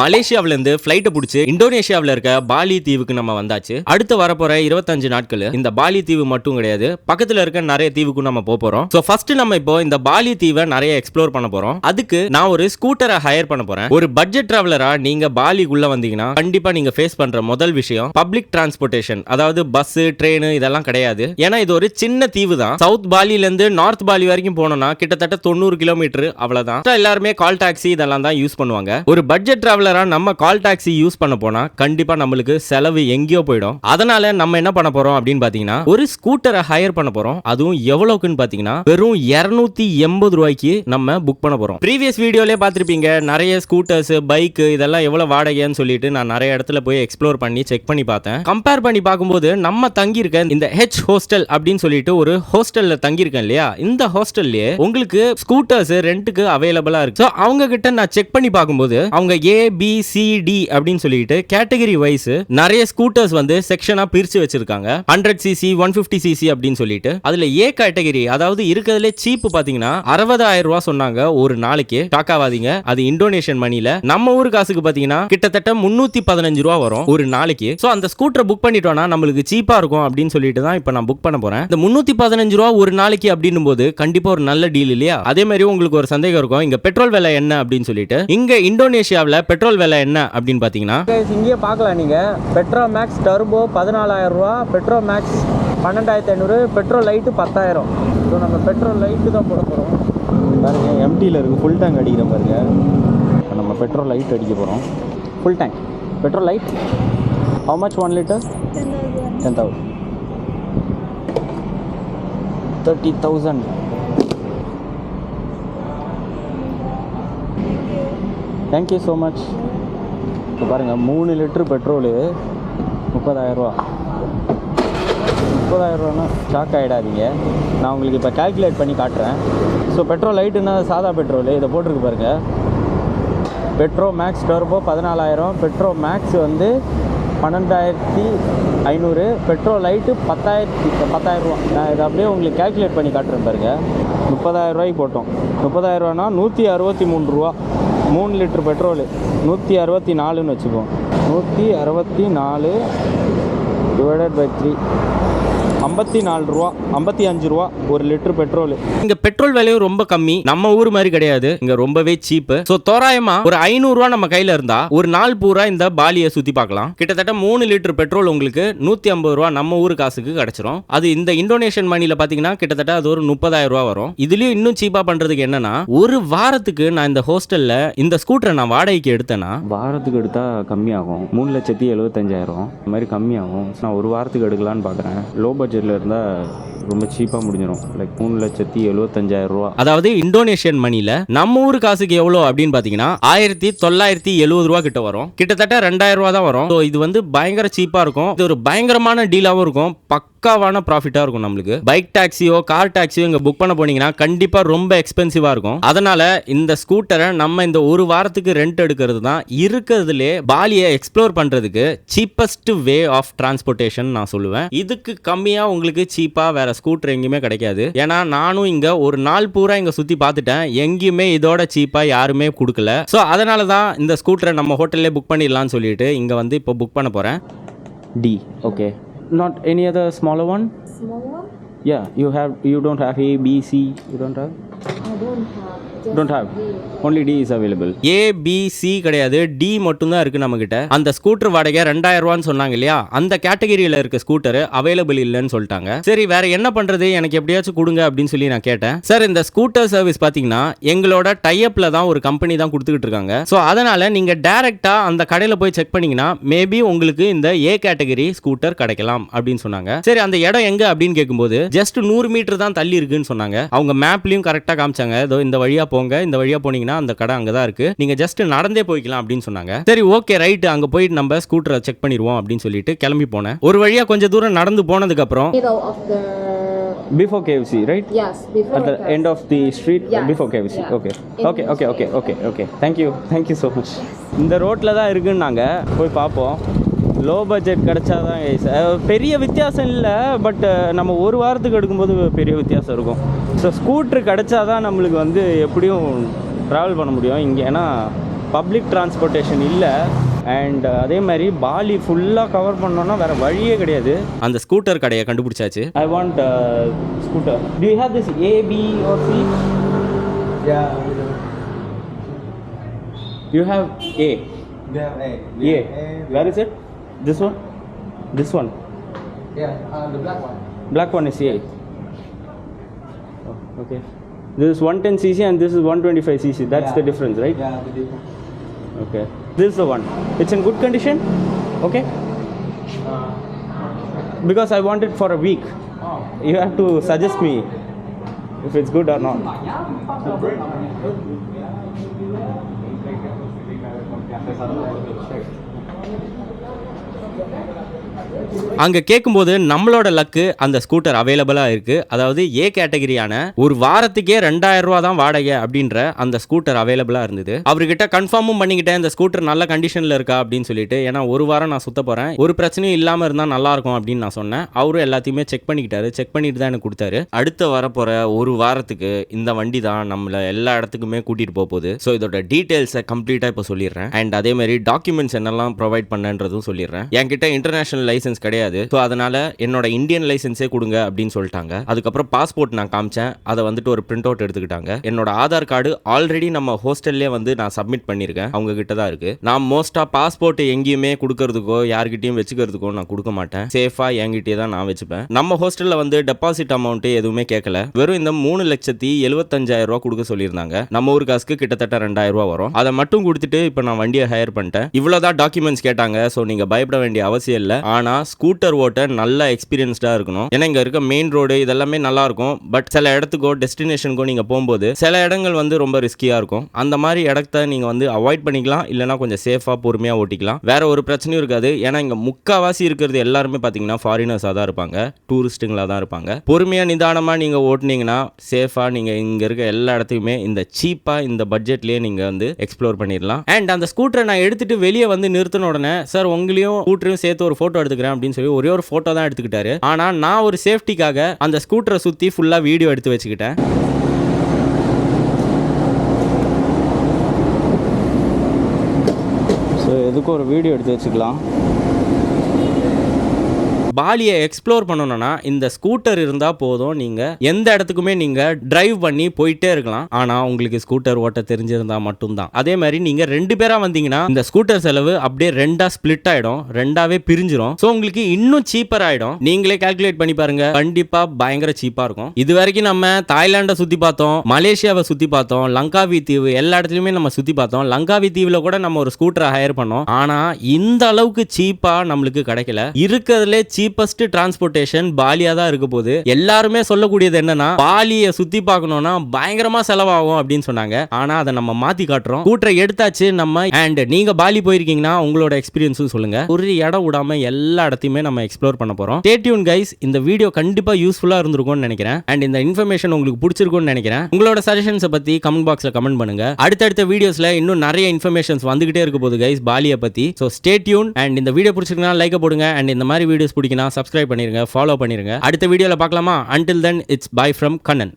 மலேசியாவில இருந்து ஃபிளைட்டை பிடிச்சி இந்தோனேஷியாவில் இருக்க பாலி தீவுக்கு நம்ம வந்தாச்சு. அடுத்து வரப்போற இருபத்தஞ்சு நாட்கள் இந்த பாலி தீவு மட்டும் கிடையாது. பக்கத்துல இருக்க நிறைய தீவுக்கும் நம்ம போக போறோம். ஸோ ஃபர்ஸ்ட் நம்ம இப்போ இந்த பாலி தீவை நிறைய எக்ஸ்ப்ளோர் பண்ண போறோம். அதுக்கு நான் ஒரு ஸ்கூட்டரை ஹையர் பண்ண போறேன். ஒரு பட்ஜெட் டிராவலரா நீங்க பாலிக்குள்ள வந்தீங்கன்னா கண்டிப்பா நீங்க ஃபேஸ் பண்ற முதல் விஷயம் பப்ளிக் டிரான்ஸ்போர்ட்டேஷன் அதாவது பஸ் ட்ரெயின் இதெல்லாம் கிடையாது. ஏன்னா இது ஒரு சின்ன தீவு தான். சவுத் பாலியில இருந்து நார்த் பாலி வரைக்கும் போனோம்னா கிட்டத்தட்ட தொண்ணூறு கிலோமீட்டர் அவ்வளவுதான். எல்லாருமே கால் டாக்ஸி இதெல்லாம் தான் யூஸ் பண்ணுவாங்க. ஒரு பட்ஜெட் டிராவலரா நம்ம கால் டாக்ஸி யூஸ் பண்ண போனா கண்டிப்பா நம்மளுக்கு செலவு எங்கேயோ போயிடும். அதனால நம்ம என்ன பண்ண போறோம் அப்படின்னு பாத்தீங்கன்னா ஒரு ஸ்கூட்டரை ஹையர் பண்ண போறோம். அதுவும் எவ்வளோக்குன்னு பாத்தீங்கன்னா வெறும் 280 எண்பது ரூபாய்க்கு நம்ம புக் பண்ண போறோம். ப்ரீவியஸ் வீடியோலேயே பார்த்துருப்பீங்க நிறைய ஸ்கூட்டர்ஸ் பைக் இதெல்லாம் எவ்வளவு வாடகைன்னு சொல்லிட்டு நான் நிறைய இடத்துல போய் எக்ஸ்ப்ளோர் பண்ணி செக் பண்ணி பார்த்தேன். கம்பேர் பண்ணி பார்க்கும்போது நம்ம தங்கியிருக்க இந்த ஹெச் ஹோஸ்டல் அப்படின்னு சொல்லிட்டு ஒரு ஹோஸ்டல்ல தங்கியிருக்கேன் இல்லையா? இந்த ஹோஸ்டல்லே உங்களுக்கு ஸ்கூட்டர்ஸ் ரெண்டுக்கு அவைலபிளா இருக்கு. ஸோ அவங்க கிட்ட நான் செக் பண்ணி பார்க்கும்போது அவங்க ஏ பி சி டி அப்படின்னு சொல்லிட்டு கேட்டகரி வைஸ் நிறைய ஸ்கூட்டர்ஸ் வந்து செக்ஷனா பிரிச்சு வச்சிருக்காங்க. Hundred CC one fifty CC அப்படின்னு சொல்லிட்டு. அதுல ஏ கேட்டகரி அதாவது இருக்கிறதுல சீப் பாத்தீங்கன்னா அறுபதாயிரம் ரூபாய் சொன்னாங்க ஒரு நாளைக்கு. டாக்காவாதீங்க அது இந்தோனேஷியன் மணில நம்ம ஊர் காசுக்கு பாத்தீங்கன்னா கிட்டத்தட்ட முன்னூத்தி பதினஞ்சு ரூபா வரும் ஒரு நாளைக்கு. சோ அந்த ஸ்கூட்டரை புக் பண்ணிட்டோம்னா நம்மளுக்கு சீப்பா இருக்கும் அப்படின்னு சொல்லிட்டு தான் இப்போ நான் புக் பண்ண போறேன். இந்த முன்னூத்தி பதினஞ்சு ரூபா ஒரு நாளைக்கு அப்படின்னும் போது கண்டிப்பா ஒரு நல்ல டீல் இல்லையா? அதே மாதிரி உங்களுக்கு ஒரு சந்தேகம் இருக்கும். இங்க பெட்ரோல் விலை என்ன அப்படின்னு சொல்லிட்டு. இங்க இந்தோனேஷியாவில் பெட்ரோல் விலை என்ன அப்படின்னு பாத்தீங்கன்னா கைஸ் இங்கேயே பார்க்கலாம் நீங்கள் பெட்ரோ மேக்ஸ் டர்போ பதினாலாயிரம் ரூபா பெட்ரோ மேக்ஸ் பன்னெண்டாயிரத்தி ஐநூறு பெட்ரோல் லைட்டு பத்தாயிரம். ஸோ நம்ம பெட்ரோல் லைட்டு தான் போட போகிறோம் பாருங்க எம்டியில் இருக்குது ஃபுல் டேங்க் அடிக்கிற பாருங்க. இப்போ நம்ம பெட்ரோல் லைட் அடிக்க போகிறோம் full tank petrol light how much one litre ten thousand thirty thousand thank you so much இப்போ பாருங்கள் மூணு லிட்டரு பெட்ரோலு முப்பதாயிரரூவா. முப்பதாயிரரூவானா ஷாக் ஆகிடாதீங்க நான் உங்களுக்கு இப்போ கால்குலேட் பண்ணி காட்டுறேன். ஸோ பெட்ரோல் லைட்டுன்னா சாதா பெட்ரோலு இதை போட்டிருக்கு பாருங்கள் பெட்ரோ மேக்ஸ் டர்போ பதினாலாயிரம் பெட்ரோ மேக்ஸ் வந்து பன்னெண்டாயிரத்தி ஐநூறு பெட்ரோல் லைட்டு பத்தாயிரத்தி பத்தாயிரரூவா. நான் இதை அப்படியே உங்களுக்கு கால்குலேட் பண்ணி காட்டுறேன் பாருங்கள் முப்பதாயிரரூவாய்க்கு போட்டோம். முப்பதாயிரரூவானா நூற்றி அறுபத்தி மூணு ரூபா. மூணு லிட்டர் பெட்ரோலு. நூற்றி அறுபத்தி நாலுன்னு வச்சுக்குவோம் நூற்றி அறுபத்தி நாலு டிவைடட் பை த்ரீ ஐம்பத்தி நாலு ரூபா ஐம்பத்தி அஞ்சு ரூபா ஒரு லிட்டர் பெட்ரோலு. இங்க பெட்ரோல் விலையும் ரொம்ப கம்மி. நம்ம ஊர் மாதிரி கிடையாது. இங்க ரொம்பவே சீப் சோ தோராயமா ஒரு ஐநூறு ரூபா நம்ம கையில இருந்தா ஒரு நாள் பூரா இந்த பாலியை சுத்தி பார்க்கலாம். கிட்டத்தட்ட மூணு லிட்டர் பெட்ரோல் உங்களுக்கு நூத்தி ஐம்பது ரூபா நம்ம ஊர் காசுக்கு கிடைச்சிரும். அது இந்த இந்தோனேஷியன் மணில பாத்தீங்கன்னா கிட்டத்தட்ட அது ஒரு முப்பதாயிரம் ரூபா வரும். இதுலயும் இன்னும் சீப்பா பண்றதுக்கு என்னன்னா ஒரு வாரத்துக்கு நான் இந்த ஹோஸ்டல்ல இந்த ஸ்கூட்டரை நான் வாடகைக்கு எடுத்தேன்னா வாரத்துக்கு எடுத்தால் கம்மியாகும். மூணு லட்சத்தி எழுபத்தஞ்சாயிரம் இந்த மாதிரி கம்மியாகும். நான் ஒரு வாரத்துக்கு எடுக்கலான்னு பார்க்குறேன் லோ பட்ஜெட்டில் இருந்தால் ரொம்ப சீப்பாக முடிஞ்சிடும் லைக் மூணு லட்சத்தி எழுபத்தஞ்சாயிரம் ரூபா. அதாவது இந்தோனேஷியன் மணியில் நம்ம ஊர் காசுக்கு எவ்வளோ அப்படின்னு பார்த்தீங்கன்னா ஆயிரத்தி தொள்ளாயிரத்தி எழுபது ரூபா கிட்ட வரும். கிட்டத்தட்ட ரெண்டாயிரம் ரூபா தான் வரும். ஸோ இது வந்து பயங்கர சீப்பாக இருக்கும். இது ஒரு பயங்கரமான டீலாகவும் இருக்கும். பக்காவான ப்ராஃபிட்டாக இருக்கும் நம்மளுக்கு. பைக் டாக்ஸியோ கார் டாக்ஸியோ இங்கே புக் பண்ண போனீங்கன்னா கண்டிப்பாக ரொம்ப எக்ஸ்பென்சிவாக இருக்கும். அதனால் இந்த ஸ்கூட்டரை நம்ம இந்த ஒரு வாரத்துக்கு ரெண்ட் எடுக்கிறது தான் இருக்கிறதுலே பாலியை எக்ஸ்ப்ளோர் பண்ணுறதுக்கு சீப்பஸ்ட் வே ஆஃப் டிரான்ஸ்போர்ட்டேஷன் நான் சொல்லுவேன். இதுக்கு கம்மியாக உங்களுக்கு சீப்பாக வேற ஸ்கூட்டர் எங்கேயுமே கிடைக்காது. ஏன்னா நானும் இங்கே ஒரு நாள் பூரா இங்கே சுற்றி பார்த்துட்டேன். எங்கேயுமே இதோட சீப்பாக யாருமே கொடுக்கல. ஸோ அதனால தான் இந்த ஸ்கூட்டரை நம்ம ஹோட்டல்லே புக் பண்ணிடலாம்னு சொல்லிட்டு இங்கே வந்து இப்போ புக் பண்ண போகிறேன் D okay not any other smaller one? Smaller? Yeah, you have. You don't have A, B, C. You don't have. I don't have. Don't have only D is available A B C கிடையாது. D மட்டும் தான் இருக்கு நம்ம கிட்ட அந்த scooter வாடகை ரெண்டாயிரம் ரூபான்னு சொன்னாங்க இல்லையா? அந்த கேட்டகரியில இருக்க ஸ்கூட்டர் அவைலபிள் இல்லைன்னு சொல்லிட்டாங்க. சரி வேற என்ன பண்றது? எனக்கு எப்படியாச்சும் கொடுங்க அப்படின்னு சொல்லி நான் கேட்டேன். சார் இந்த ஸ்கூட்டர் சர்வீஸ் பாத்தீங்கன்னா எங்களோட டைப்ல தான் ஒரு கம்பெனி தான் கொடுத்துக்கிட்டு இருக்காங்க. ஸோ அதனால நீங்க டேரெக்டாக அந்த கடையில போய் செக் பண்ணீங்கன்னா மேபி உங்களுக்கு இந்த ஏ கேட்டகரி ஸ்கூட்டர் கிடைக்கலாம் அப்படின்னு சொன்னாங்க. சரி அந்த இடம் எங்க அப்படின்னு கேட்கும்போது ஜஸ்ட் நூறு மீட்டர் தான் தள்ளி இருக்குன்னு சொன்னாங்க. அவங்க மேப்லயும் கரெக்டா காமிச்சாங்க. இதோ இந்த வழியா போங்க இந்த வழியா போனீங்கன்னா அந்த கடை அங்கதான் இருக்கு நீங்க ஜஸ்ட் நடந்தே போய்க்கலாம் அப்படின்னு சொன்னாங்க சரி ஓகே ரைட் அங்க போயிட்டு நம்ம ஸ்கூட்டரை செக் பண்ணிடுவோம் அப்படின்னு சொல்லிட்டு கிளம்பி போனேன் ஒரு வழியா கொஞ்சம் தூரம் நடந்து போனதுக்கு அப்புறம் middle of the. Before KFC right Yes, before. at the the- end of the street Yeah. before KFC. Yeah. Okay. In Okay, okay, okay, okay, okay. Thank you. Thank you so much. இந்த ரோட்டில் தான் இருக்குன்னாங்க போய் பார்ப்போம் low budget கிடைச்சா தான் guys. அஹ், பெரிய வித்தியாசம் இல்லை பட் நம்ம ஒரு வாரத்துக்கு எடுக்கும்போது பெரிய வித்தியாசம் இருக்கும். ஸோ ஸ்கூட்ரு கிடைச்சா தான் நம்மளுக்கு வந்து எப்படியும் ட்ராவல் பண்ண முடியும். இங்கே ஏன்னா பப்ளிக் டிரான்ஸ்போர்ட்டேஷன் இல்லை. அண்ட் அதே மாதிரி பாலி ஃபுல்லாக கவர் பண்ணோன்னா வேறு வழியே கிடையாது. அந்த ஸ்கூட்டர் கடையை கண்டுபிடிச்சாச்சு? I want scooter do you have this A B R C Yeah, you have A A. Where is it This one? This one? Yeah, uh, the black one. Black one is CI. Oh, okay. This is 110cc and this is 125cc. That's yeah. the difference, right? Yeah, the difference. Okay. This is the one. It's in good condition? Okay? Uh, because I want it for a week. Oh. You have to suggest me if it's good or not. அங்கே கேட்கும்போது நம்மளோட luck அந்த scooter அவைலபிளாக இருக்குது அதாவது ஏ கேட்டகரியான ஒரு வாரத்துக்கே ரெண்டாயிரம் ரூபா தான் வாடகை அப்படின்ற அந்த ஸ்கூட்டர் அவைலபிளாக இருந்தது. அவர்கிட்ட கன்ஃபார்மும் பண்ணிக்கிட்டேன் இந்த ஸ்கூட்டர் நல்ல கண்டிஷனில் இருக்கா அப்படின்னு சொல்லிட்டு. ஏன்னா ஒரு வாரம் நான் சுத்த போகிறேன் ஒரு பிரச்சனையும் இல்லாமல் இருந்தால் நல்லாயிருக்கும் அப்படின்னு நான் சொன்னேன். அவரும் எல்லாத்தையுமே செக் பண்ணிக்கிட்டாரு. செக் பண்ணிட்டு தான் எனக்கு கொடுத்தாரு. அடுத்த வரப்போகிற ஒரு வாரத்துக்கு இந்த வண்டி தான் நம்மளை எல்லா இடத்துக்குமே கூட்டிகிட்டு போக போகுது. ஸோ இதோட டீட்டெயில்ஸை கம்ப்ளீட்டாக இப்போ சொல்லிடுறேன். அண்ட் அதே மாதிரி டாக்குமெண்ட்ஸ் என்னெல்லாம் ப்ரொவைட் பண்ணன்றதும் சொல்லிடுறேன். என்கிட்ட இன்டர்நேஷனல் லைசன்ஸ் கிடையாது. ஸோ அதனால என்னோட இந்தியன் லைசன்ஸே கொடுங்க அப்படின்னு சொல்லிட்டாங்க. அதுக்கப்புறம் பாஸ்போர்ட் நான் காமிச்சேன். அதை வந்துட்டு ஒரு பிரிண்ட் அவுட் எடுத்துக்கிட்டாங்க. என்னோட ஆதார் கார்டு ஆல்ரெடி நம்ம ஹோஸ்டல்லே வந்து நான் சப்மிட் பண்ணியிருக்கேன் அவங்க கிட்ட தான் இருக்கு. நான் மோஸ்டா பாஸ்போர்ட் எங்கேயுமே கொடுக்கறதுக்கோ யார்கிட்டயும் வச்சுக்கிறதுக்கோ நான் கொடுக்க மாட்டேன். சேஃபா என்கிட்டயே தான் நான் வச்சுப்பேன். நம்ம ஹோஸ்டல்ல வந்து டெபாசிட் அமௌண்ட் எதுவுமே கேட்கல வெறும் இந்த மூணு லட்சத்தி எழுபத்தஞ்சாயிரம் ரூபா கொடுக்க சொல்லியிருந்தாங்க. நம்ம ஊர் காசுக்கு கிட்டத்தட்ட ரெண்டாயிரம் ரூபா வரும். அதை மட்டும் கொடுத்துட்டு இப்போ நான் வண்டியை ஹையர் பண்ணிட்டேன். இவ்வளோதான் டாக்குமெண்ட்ஸ் கேட்டாங்க ஸோ நீங்கள் பயப்பட வேண்டிய அவசியம் இல்லை. ஆனால் ஸ்கூட்டர் ஓட்ட நல்ல எக்ஸ்பீரியன்ஸ்டாக இருக்கணும். ஏன்னா இங்கே இருக்க மெயின் ரோடு இதெல்லாமே நல்லா இருக்கும். பட் சில இடத்துக்கோ டெஸ்டினேஷனுக்கோ நீங்கள் போகும்போது சில இடங்கள் வந்து ரொம்ப ரிஸ்கியாக இருக்கும். அந்த மாதிரி இடத்த நீங்கள் வந்து அவாய்ட் பண்ணிக்கலாம். இல்லைனா கொஞ்சம் சேஃபாக பொறுமையாக ஓட்டிக்கலாம். வேற ஒரு பிரச்சனையும் இருக்காது. ஏன்னா இங்கே முக்காவாசி இருக்கிறது எல்லாருமே பார்த்தீங்கன்னா ஃபாரினர்ஸாக தான் இருப்பாங்க. டூரிஸ்ட்டுங்களாக தான் இருப்பாங்க. பொறுமையாக நிதானமாக நீங்கள் ஓட்டுனீங்கன்னா சேஃபாக நீங்கள் இங்கே இருக்க எல்லா இடத்தையுமே இந்த சீப்பாக இந்த பட்ஜெட்லேயே நீங்கள் வந்து எக்ஸ்ப்ளோர் பண்ணிடலாம். அண்ட் அந்த ஸ்கூட்டரை நான் எடுத்துட்டு வெளியே வந்து நிறுத்தணும் சொன்ன உடனே சார் உங்களையும் ஸ்கூட்டரையும் சேர்த்து ஒரு ஃபோட்டோ எடுத்துக்கிறேன் அப்படின்னு சொல்லி ஒரே ஒரு ஃபோட்டோ தான் எடுத்துக்கிட்டாரு. ஆனால் நான் ஒரு சேஃப்டிக்காக அந்த ஸ்கூட்டரை சுற்றி ஃபுல்லாக வீடியோ எடுத்து வச்சுக்கிட்டேன். ஸோ எதுக்கும் ஒரு வீடியோ எடுத்து வச்சுக்கலாம்? பாலியை எக்ஸ்ப்ளோர் பண்ணணும்னா இந்த ஸ்கூட்டர் இருந்தால் போதும். நீங்கள் எந்த இடத்துக்குமே நீங்கள் டிரைவ் பண்ணி போயிட்டே இருக்கலாம். ஆனால் உங்களுக்கு ஸ்கூட்டர் ஓட்ட தெரிஞ்சிருந்தா மட்டும்தான். அதே மாதிரி நீங்கள் ரெண்டு பேராக வந்தீங்கன்னா இந்த ஸ்கூட்டர் செலவு அப்படியே ரெண்டாக ஸ்ப்ளிட் ஆகிடும் ரெண்டாவே பிரிஞ்சிடும் ஸோ உங்களுக்கு இன்னும் சீப்பர் ஆகிடும் நீங்களே கால்குலேட் பண்ணி பாருங்க. கண்டிப்பாக பயங்கர சீப்பாக இருக்கும். இது வரைக்கும் நம்ம தாய்லாண்டை சுற்றி பார்த்தோம் மலேசியாவை சுற்றி பார்த்தோம் லங்காவி தீவு எல்லா இடத்துலையுமே நம்ம சுற்றி பார்த்தோம். லங்காவி தீவில் கூட நம்ம ஒரு ஸ்கூட்டரை ஹையர் பண்ணோம். ஆனால் இந்த அளவுக்கு சீப்பாக நம்மளுக்கு கிடைக்கல. இருக்கிறதுலே சீப்பஸ்ட் டிரான்ஸ்போர்ட்டேஷன் பாலியா தான் இருக்க போகுது. எல்லாருமே சொல்லக்கூடியது என்னன்னா பாலியை சுத்தி பார்க்கணும்னா பயங்கரமா செலவாகும் அப்படின்னு சொன்னாங்க. ஆனா அதை நம்ம மாத்தி காட்டுறோம். கூட்டரை எடுத்தாச்சு நம்ம அண்ட் நீங்க பாலி போயிருக்கீங்கன்னா உங்களோட எக்ஸ்பீரியன்ஸும் சொல்லுங்க. ஒரு இடம் விடாம எல்லா இடத்தையுமே நம்ம எக்ஸ்ப்ளோர் பண்ண போறோம். ஸ்டேட்யூன் கைஸ் இந்த வீடியோ கண்டிப்பா யூஸ்ஃபுல்லா இருந்திருக்கும்னு நினைக்கிறேன். அண்ட் இந்த இன்ஃபர்மேஷன் உங்களுக்கு பிடிச்சிருக்கும்னு நினைக்கிறேன். உங்களோட சஜஷன்ஸை பத்தி கமெண்ட் பாக்ஸ்ல கமெண்ட் பண்ணுங்க. அடுத்தடுத்த வீடியோஸ்ல இன்னும் நிறைய இன்ஃபர்மேஷன்ஸ் வந்துகிட்டே இருக்க போகுது கைஸ் பாலியை பத்தி. ஸோ ஸ்டேட்யூன் அண்ட் இந்த வீடியோ பிடிச்சிருக்கா லைக் போடுங்க. அண்ட் இந்த மாதிரி வீடியோஸ் பிடிக்கினா சப்ஸ்கிரைப் பண்ணிருங்க ஃபாலோ பண்ணிருங்க. அடுத்த வீடியோவில் பார்க்கலாமா? Until then it's bye from Kannan